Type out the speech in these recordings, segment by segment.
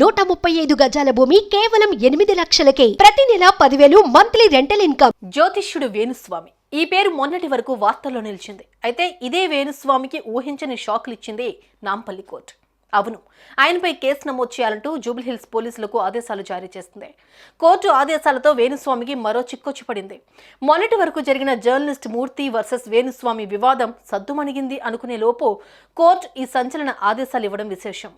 నూట ముప్పై ఐదు గజాల భూమి కేవలం ఎనిమిది లక్షలకే. ప్రతి నెల పదివేలు మంత్లీ రెంటల్ ఇన్కమ్. జ్యోతిష్యుడు వేణుస్వామి. ఈ పేరు మొన్నటి వరకు వార్తల్లో నిలిచింది. అయితే ఇదే వేణుస్వామికి ఊహించని షాక్లు ఇచ్చింది నాంపల్లి కోర్టు. అవును ఆయనపై కేసు నమోదు చేయాలంటూ జూబ్లీహిల్స్ పోలీసులకు ఆదేశాలు జారీ చేస్తుంది కోర్టు ఆదేశాలతో వేణుస్వామికి మరో చిక్కొచ్చి పడింది. మొన్నటి వరకు జరిగిన జర్నలిస్ట్ మూర్తి వర్సెస్ వేణుస్వామి వివాదం సద్దుమణిగింది అనుకునే లోపు కోర్టు ఈ సంచలన ఆదేశాలు ఇవ్వడం విశేషం.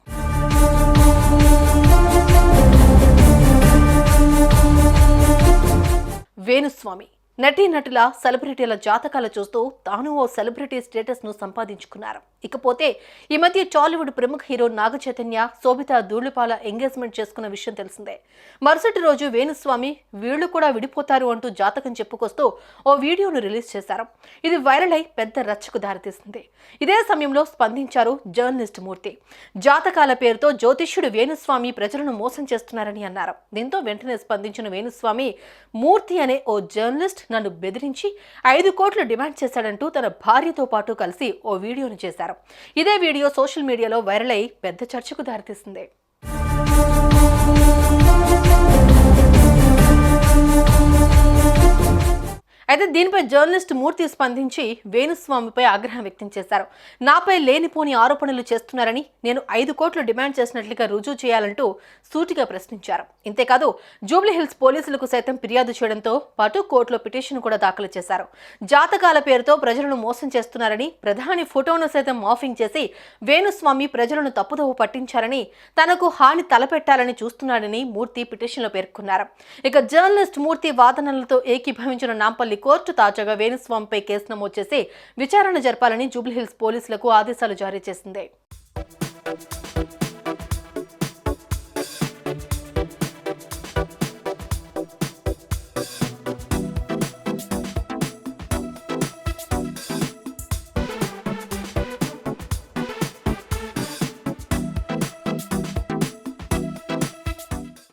వేణుస్వామి. నటీనటుల సెలబ్రిటీల జాతకాలు చూస్తూ తాను ఓ సెలబ్రిటీ స్టేటస్ను సంపాదించుకున్నారు. ఇకపోతే ఈ మధ్య టాలీవుడ్ ప్రముఖ హీరో నాగ చైతన్య శోభిత ధూళిపాల ఎంగేజ్మెంట్ చేసుకున్న విషయం తెలిసిందే. మరుసటి రోజు వేణుస్వామి వీళ్ళు కూడా విడిపోతారు అంటూ జాతకం చెప్పుకొస్తూ ఓ వీడియోను రిలీజ్ చేశారు. ఇది వైరల్ అయి పెద్ద రచ్చకు దారితీసింది. ఇదే సమయంలో స్పందించారు జర్నలిస్ట్ మూర్తి. జాతకాల పేరుతో జ్యోతిష్యుడు వేణుస్వామి ప్రజలను మోసం చేస్తున్నారని అన్నారు. దీంతో వెంటనే స్పందించిన వేణుస్వామి మూర్తి అనే ఓ జర్నలిస్ట్ నన్ను బెదిరించి ఐదు కోట్లు డిమాండ్ చేశాడంటూ తన భార్యతో పాటు కలిసి ఓ వీడియోను చేశారు. చేశారు. ఇదే వీడియో సోషల్ మీడియాలో వైరల్ అయి పెద్ద చర్చకు దారితీసింది. అయితే దీనిపై జర్నలిస్ట్ మూర్తి స్పందించి వేణుస్వామిపై ఆగ్రహం వ్యక్తం చేశారు. నాపై లేనిపోని ఆరోపణలు చేస్తున్నారని నేను ఐదు కోట్లు డిమాండ్ చేసినట్లుగా రుజువు చేయాలంటూ సూటిగా ప్రశ్నించారు. ఇంతేకాదు జూబ్లీహిల్స్ పోలీసులకు సైతం ఫిర్యాదు చేయడంతో పాటు కోర్టులో పిటిషన్ కూడా దాఖలు చేశారు. జాతకాల పేరుతో ప్రజలను మోసం చేస్తున్నారని ప్రధాని ఫోటోను సైతం మాఫింగ్ చేసి వేణుస్వామి ప్రజలను తప్పుదోవ పట్టించారని తనకు హాని తలపెట్టాలని చూస్తున్నాడని మూర్తి పిటిషన్లో పేర్కొన్నారు. ఇక జర్నలిస్ట్ మూర్తి వాదనలతో ఏకీభవించిన నాంపల్లి కోర్టు తాజాగా వేణుస్వామిపై కేసు నమోదు చేసి విచారణ జరపాలని జూబ్లీహిల్స్ పోలీసులకు ఆదేశాలు జారీ చేసింది.